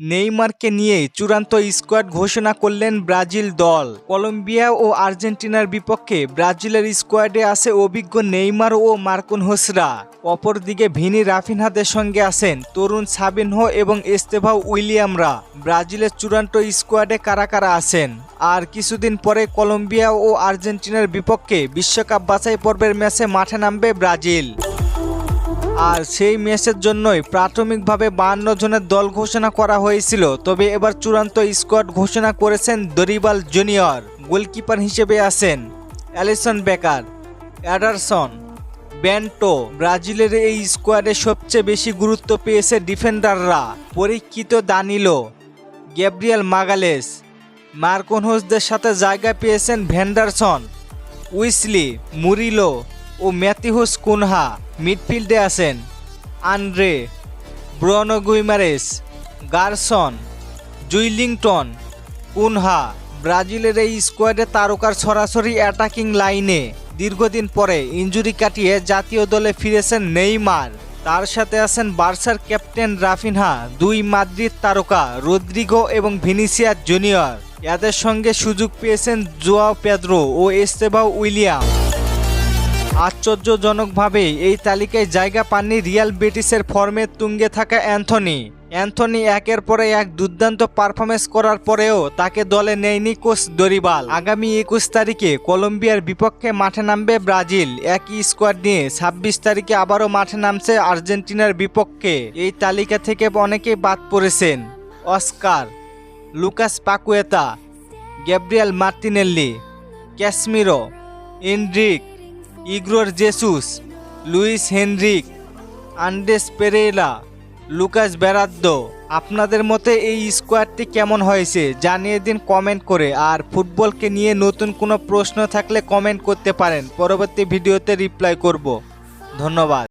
নেইমারকে নিয়ে চূড়ান্ত স্কোয়াড ঘোষণা করলেন ব্রাজিল দল। কলম্বিয়া ও আর্জেন্টিনার বিপক্ষে ব্রাজিলের স্কোয়াডে আছে অভিজ্ঞ নেইমার ও মার্কুন হোসরা। অপরদিকে ভিনি রাফিনহাদের সঙ্গে আছেন তরুণ সাবিনহো এবং এস্তেভা উইলিয়ামরা। ব্রাজিলের চূড়ান্ত স্কোয়াডে কারা কারা আছেন? আর কিছুদিন পরে কলম্বিয়া ও আর্জেন্টিনার বিপক্ষে বিশ্বকাপ বাছাই পর্বের ম্যাচে মাঠে নামবে ব্রাজিল। আর সেই ম্যাচের জন্যই প্রাথমিকভাবে বান্ন জনের দল ঘোষণা করা হয়েছিল। তবে এবার চূড়ান্ত স্কোয়াড ঘোষণা করেছেন দরিবাল জুনিয়র, গোলকিপার হিসেবে আছেন অ্যালিসন বেকার, অ্যাডারসন, বেন্টো। ব্রাজিলের এই স্কোয়াডে সবচেয়ে বেশি গুরুত্ব পেয়েছে ডিফেন্ডাররা, পরীক্ষিত দানিলো, গ্যাব্রিয়েল মাগালেস। মার্কনহোসদের সাথে জায়গা পেয়েছেন ভেন্ডারসন উইসলি, মুরিলো ও ম্যাথিহুস কুনহা মিডফিল্ডে আছেন Andre Bruno Guimaraes Gerson, Joelinton, Cunha. ব্রাজিলের এই স্কোয়াডে তারকার সরাসরি অ্যাটাকিং লাইনে দীর্ঘদিন পরে ইঞ্জুরি কাটিয়ে জাতীয় দলে ফিরেছেন নেইমার। তার সাথে আছেন বার্সার ক্যাপ্টেন রাফিনহা, দুই মাদ্রিদ তারকা রদ্রিগো এবং ভিনিসিয়াস জুনিয়র। এদের সঙ্গে সুযোগ পেয়েছেন জোয়াও পেদ্রো ও এস্তেবা উইলিয়াম। আশ্চর্যজনকভাবে এই তালিকায় জায়গা পাননি রিয়াল বেটিসের ফর্মে তুঙ্গে থাকা অ্যান্থনি। অ্যান্থনি একের পরে এক দুর্দান্ত পারফরমেন্স করার পরেও তাকে দলে নেয়নি কোচ দরিবাল। আগামী একুশ তারিখে কলম্বিয়ার বিপক্ষে মাঠে নামবে ব্রাজিল। একই স্কোয়াড নিয়ে ছাব্বিশ তারিখে আবারও মাঠে নামছে আর্জেন্টিনার বিপক্ষে। এই তালিকা থেকে অনেকেই বাদ পড়েছেন। Oscar, Lucas Paqueta, Gabriel Martinelli Casemiro Endrick Igor Jesus, Luis Henrique Andreas Pereira Lucas Beraldo, আপনাদের মতে এই স্কোয়াডটি কেমন হয়েছে? জানিয়ে দিন কমেন্ট করে। আর ফুটবলকে নিয়ে নতুন কোনো প্রশ্ন থাকলে কমেন্ট করতে পারেন। পরবর্তী ভিডিওতে রিপ্লাই করব। ধন্যবাদ।